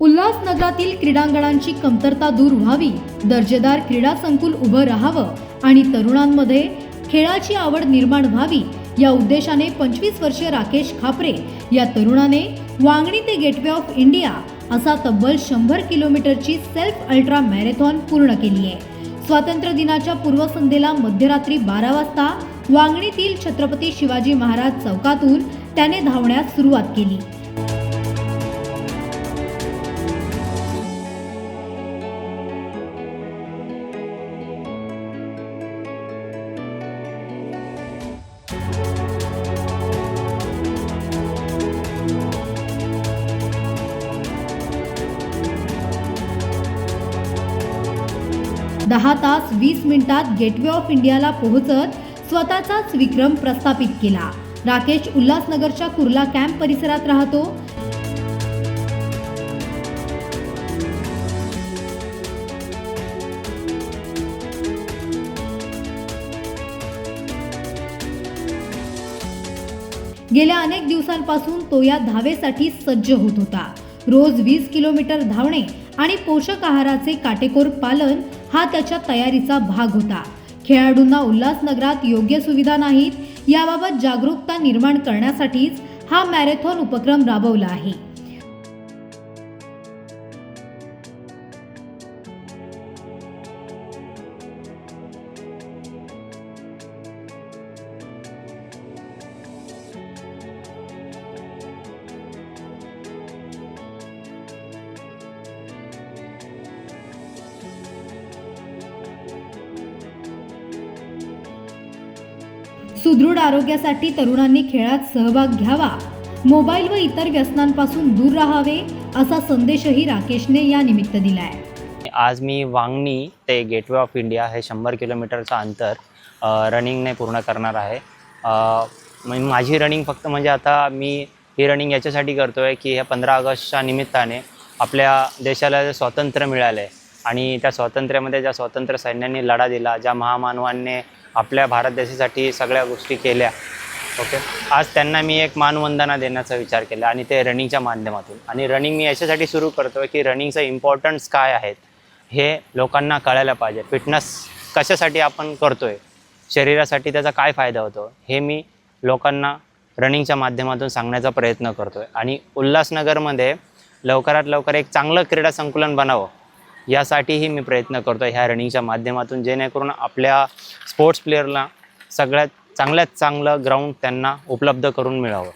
उल्हासनगरातील क्रीडांगणांची कमतरता दूर व्हावी दर्जेदार क्रीडा संकुल उभं राहावं आणि तरुणांमध्ये खेळाची आवड निर्माण व्हावी या उद्देशाने पंचवीस वर्षीय राकेश खापरे या तरुणाने वांगणी ते गेटवे ऑफ इंडिया असा तब्बल शंभर किलोमीटरची सेल्फ अल्ट्रा मॅरेथॉन पूर्ण केली आहे. स्वातंत्र्य दिनाच्या पूर्वसंध्येला मध्यरात्री बारा वाजता वांगणीतील छत्रपती शिवाजी महाराज चौकातून त्याने धावण्यास सुरुवात केली. दहा तास वीस मिनिटात गेटवे ऑफ इंडियाला पोहोचत स्वतःचाच विक्रम प्रस्थापित केला. राकेश उल्हासनगरच्या कुर्ला कॅम्प परिसरात राहतो. गेल्या अनेक दिवसांपासून तो या धावेसाठी सज्ज होत होता. रोज वीस किलोमीटर धावणे आणि पोषक आहाराचे काटेकोर पालन हा त्याच्या तयारीचा भाग होता. खेळाडूंना उल्हासनगरात योग्य सुविधा नाहीत याबाबत जागरूकता निर्माण करण्यासाठीच हा मॅरेथॉन उपक्रम राबवला आहे. सुदृढ आरोग्यासाठी तरुणांनी खेळात सहभाग घ्यावा. मोबाईल व इतर व्यसनांपासून दूर राहावे असा संदेशही राकेशने या निमित्त दिलाय. आज मी वांगणी ते गेटवे ऑफ इंडिया हे शंभर किलोमीटरचं अंतर रनिंगने पूर्ण करणार आहे. म्हणजे माझी रनिंग फक्त म्हणजे आता मी ही रनिंग याच्यासाठी करतो आहे की ह्या पंधरा ऑगस्टच्या निमित्ताने आपल्या देशाला जे स्वातंत्र्य मिळालं आहे आणि त्या स्वातंत्र्यामध्ये ज्या स्वातंत्र्य सैन्यांनी लढा दिला ज्या महामानवांनी आपल्या भारत देशासाठी सगळ्या गोष्टी केल्या ओके? आज त्यांना मी एक मानवंदना देण्याचा विचार केला आणि ते रनिंगच्या माध्यमातून. आणि रनिंग मी याच्यासाठी सुरू करतो आहे की रनिंगचं इम्पॉर्टन्स काय आहेत हे लोकांना कळायला पाहिजे. फिटनेस कशासाठी आपण करतो आहे शरीरासाठी त्याचा काय फायदा होतो हे मी लोकांना रनिंगच्या माध्यमातून सांगण्याचा प्रयत्न करतो आहे आणि उल्हासनगरमध्ये लवकरात लवकर एक चांगलं क्रीडा संकुलन बनावं यासाठीही मी प्रयत्न करतो आहे ह्या रनिंगच्या माध्यमातून जेणेकरून आपल्या स्पोर्ट्स प्लेअरला सगळ्यात चांगल्यात चांगलं ग्राउंड त्यांना उपलब्ध करून मिळावं.